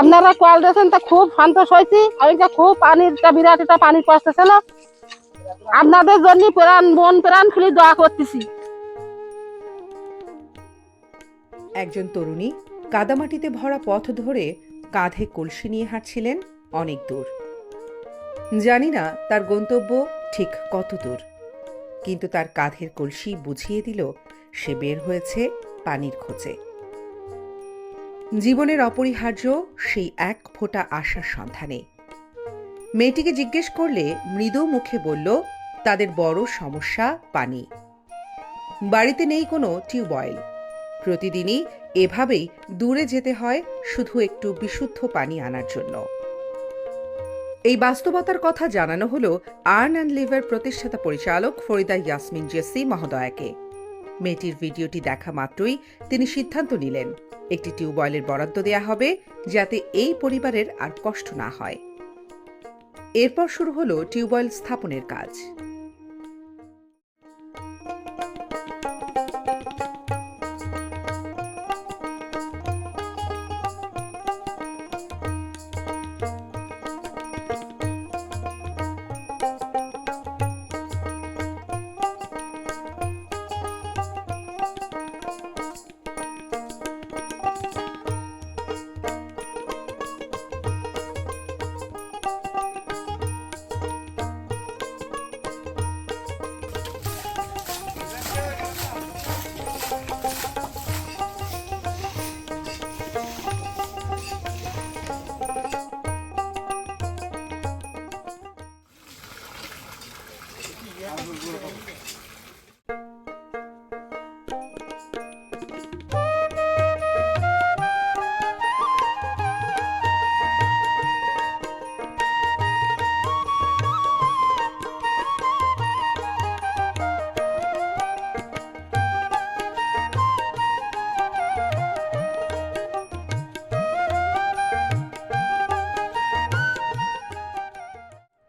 আপনারা কল দিয়েছেন তা খুব সন্তোষ হয়েছি। আমি খুব পানির বিরাট একটা পানি কষ্ট ছিল আপনাদের জন্য প্রাণ, মন প্রাণ খুলে দোয়া করতেছি। একজন তরুণী কাদামাটিতে ভরা পথ ধরে কাঁধে কলসি নিয়ে হাঁটছিলেন অনেক দূর। জানি না তার গন্তব্য ঠিক কত দূর, কিন্তু তার কাঁধের কলসি বুঝিয়ে দিল সে বের হয়েছে পানির খোঁজে। জীবনের অপরিহার্য সেই এক ফোঁটা আশার সন্ধানে। মেয়েটিকে জিজ্ঞেস করলে মৃদু মুখে বলল, তাদের বড় সমস্যা পানি। বাড়িতে নেই কোনো টিউবওয়েল প্রতিদিনই এভাবেই দূরে যেতে হয় শুধু একটু বিশুদ্ধ পানি আনার জন্য। এই বাস্তবতার কথা জানানো হল আর্ন অ্যান্ড লিভার প্রতিষ্ঠাতা পরিচালক ফরিদা ইয়াসমিন জেসি মহোদয়াকে। মেয়েটির ভিডিওটি দেখা মাত্রই তিনি সিদ্ধান্ত নিলেন, একটি টিউবওয়েলের বরাদ্দ দেয়া হবে যাতে এই পরিবারের আর কষ্ট না হয়। এরপর শুরু হলো টিউবওয়েল স্থাপনের কাজ। 아,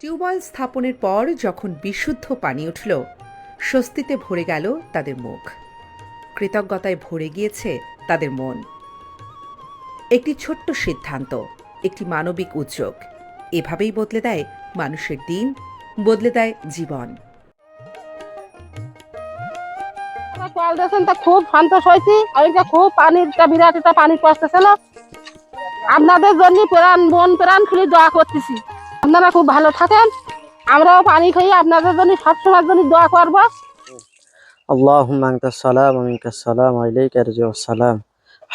টিউবওয়েল স্থাপনের পর যখন বিশুদ্ধ পানি উঠল, স্বস্তিতে ভরে গেল তাদের মুখ। কৃতজ্ঞতায় ভরে গিয়েছে তাদের মন। একটি ছোট্ট সিদ্ধান্ত, একটি মানবিক উদ্যোগ, এভাবেই বদলে দেয় মানুষের দিন, বদলে দেয় জীবন। কল দিয়েছেন তা খুব সন্তোষ হয়েছি। আমি খুব পানির একটা বিরাট একটা পানি আপনাদের জন্য প্রাণ, মন প্রাণ খুলে দোয়া করতেছি। আপনারা খুব ভালো থাকেন আমরাও পানি খাই আপনাদের জন্য সবসময়ের জন্য দোয়া করবো اللهم أنت السلام ومنك السلام وإليك يرجع السلام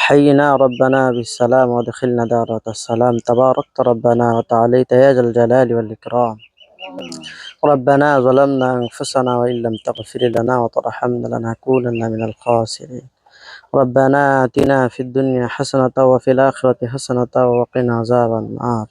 حينا ربنا بالسلام وادخلنا دارة السلام تباركت ربنا وتعاليت يا ذا الجلال والإكرام ربنا ظلمنا أنفسنا وإن لم تغفر لنا وترحمنا لنكونن من الخاسرين ربنا آتنا في الدنيا حسنة وفي الآخرة حسنة وقنا عذاب النار